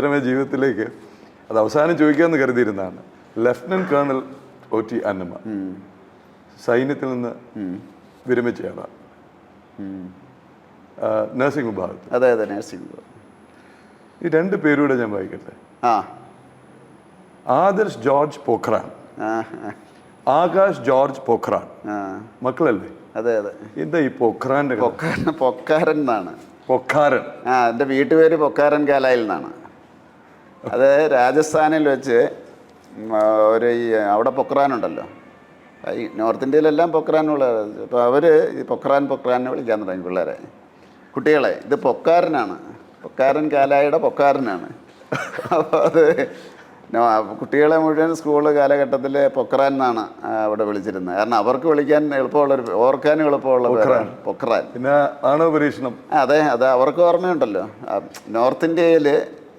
രസകരമായ ജീവിതത്തിലേക്ക് അത് അവസാനം ചോദിക്കാമെന്ന് കരുതിയിരുന്നതാണ്. Lieutenant colonel O T Annamma സൈന്യത്തിൽ നിന്ന് വിരമിച്ചയാളാണ് നഴ്സിംഗ് വിഭാഗത്തിൽ. അതെ അതെ നഴ്സിംഗ് വിഭാഗം. ഈ രണ്ട് പേരൂടെ ഞാൻ വായിക്കട്ടെ. ആ. ആദർശ് ജോർജ് പോഖ്രാൻ ആകാശ് ജോർജ് പോഖ്രാൻ മക്കളല്ലേ? അതെ അതെ. എന്താ ഈ പൊഖ്രാന്റെ? പൊക്കാരൻ പൊക്കാരൻ എന്നാണ്. പൊക്കാരൻ ആ എന്റെ വീട്ടുപേര് പൊക്കാരൻ കാലായിൽ നിന്നാണ്. അത് രാജസ്ഥാനിൽ വെച്ച് ഒരു ഈ അവിടെ പൊക്രാനുണ്ടല്ലോ ഈ നോർത്ത് ഇന്ത്യയിലെല്ലാം പൊക്രാനുള്ള അപ്പോൾ അവർ ഈ പൊക്രാൻ പൊക്രാനെ വിളിക്കാൻ തുടങ്ങി പിള്ളേരെ. കുട്ടികളെ ഇത് പൊക്കാരനാണ് പൊക്കാരൻ കാലായുടെ പൊക്കാരനാണ് അപ്പോൾ അത് കുട്ടികളെ മുഴുവൻ സ്കൂൾ കാലഘട്ടത്തിൽ പൊക്രാൻ എന്നാണ് അവിടെ വിളിച്ചിരുന്നത്. കാരണം അവർക്ക് വിളിക്കാൻ എളുപ്പമുള്ളൊരു ഓർക്കാനും എളുപ്പമുള്ള പൊക്രാൻ പിന്നെ ആണോ പരീക്ഷണം അതെ അത് അവർക്ക് ഓർമ്മയുണ്ടല്ലോ. നോർത്ത് ഇന്ത്യയിൽ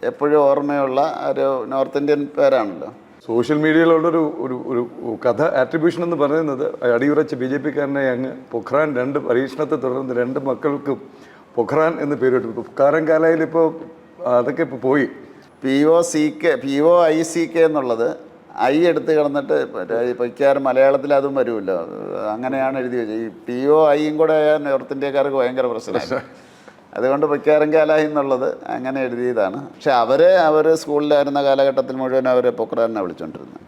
എപ്പോഴും ഓർമ്മയുള്ള ഒരു നോർത്ത് ഇന്ത്യൻ പേരാണല്ലോ. സോഷ്യൽ മീഡിയയിലുള്ളൊരു ഒരു ഒരു കഥ ആട്രിബ്യൂഷൻ എന്ന് പറയുന്നത് അടിയുറച്ച ബി ജെ പിക്കാരനെ അങ്ങ് പൊഖ്രാൻ രണ്ട് പരീക്ഷണത്തെ തുടർന്ന് രണ്ട് മക്കൾക്കും പൊഖ്രാൻ എന്ന് പേരിട്ടു. പൊഖ്റാൻ കാലയിൽ ഇപ്പോൾ അതൊക്കെ ഇപ്പോൾ പോയി. P O C K P O I C K എന്നുള്ളത് ഐ എടുത്ത് കിടന്നിട്ട് മിക്കവാറും മലയാളത്തിൽ അതും വരുമല്ലോ. അങ്ങനെയാണ് എഴുതി വെച്ചത്. ഈ പി ഒ ഐയും കൂടെ ആയാൽ നോർത്ത് ഇന്ത്യക്കാർക്ക് ഭയങ്കര പ്രശ്നമാണ് അതുകൊണ്ട് പൊക്കാരം കാലായി എന്നുള്ളത് അങ്ങനെ എഴുതിയതാണ്. പക്ഷെ അവർ അവർ സ്കൂളിലായിരുന്ന കാലഘട്ടത്തിൽ മുഴുവൻ അവർ പൊക്രാനെ വിളിച്ചുകൊണ്ടിരുന്നത്